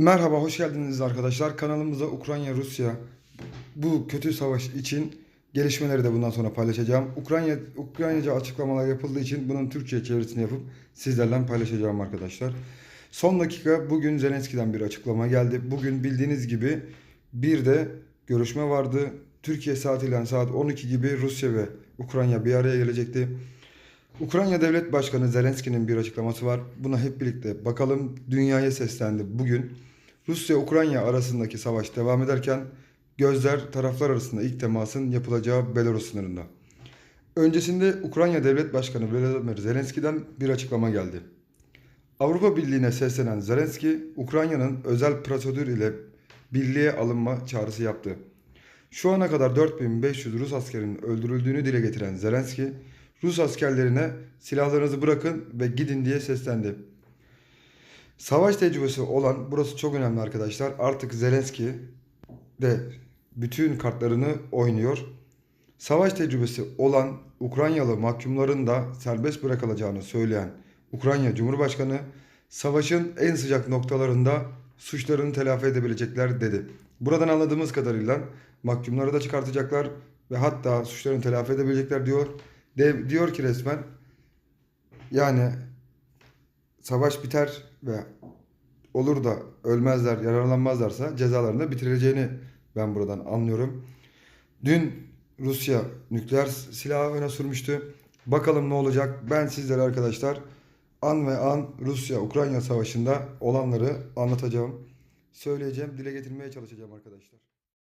Merhaba, hoş geldiniz arkadaşlar. Kanalımızda Ukrayna-Rusya bu kötü savaş için gelişmeleri de bundan sonra paylaşacağım. Ukrayna Ukraynaca açıklamalar yapıldığı için bunun Türkçe çevirisini yapıp sizlerle paylaşacağım arkadaşlar. Son dakika bugün Zelenski'den bir açıklama geldi. Bugün bildiğiniz gibi bir de görüşme vardı. Türkiye saatiyle saat 12 gibi Rusya ve Ukrayna bir araya gelecekti. Ukrayna Devlet Başkanı Zelenski'nin bir açıklaması var. Buna hep birlikte bakalım. Dünyaya seslendi bugün. Rusya-Ukrayna arasındaki savaş devam ederken gözler taraflar arasında ilk temasın yapılacağı Belarus sınırında. Öncesinde Ukrayna Devlet Başkanı Volodymyr Zelenski'den bir açıklama geldi. Avrupa Birliği'ne seslenen Zelenski, Ukrayna'nın özel prosedür ile birliğe alınma çağrısı yaptı. Şu ana kadar 4500 Rus askerinin öldürüldüğünü dile getiren Zelenski, Rus askerlerine silahlarınızı bırakın ve gidin diye seslendi. Savaş tecrübesi olan, burası çok önemli arkadaşlar, artık Zelenski de bütün kartlarını oynuyor. Savaş tecrübesi olan Ukraynalı mahkumların da serbest bırakılacağını söyleyen Ukrayna Cumhurbaşkanı, savaşın en sıcak noktalarında suçlarını telafi edebilecekler dedi. Buradan anladığımız kadarıyla mahkumları da çıkartacaklar ve hatta suçlarını telafi edebilecekler diyor. De, diyor ki resmen yani savaş biter ve olur da ölmezler, yararlanmazlarsa cezalarını bitirileceğini ben buradan anlıyorum. Dün Rusya nükleer silahı öne sürmüştü. Bakalım ne olacak? Ben sizlere arkadaşlar an ve an Rusya-Ukrayna savaşında olanları anlatacağım. Söyleyeceğim, dile getirmeye çalışacağım arkadaşlar.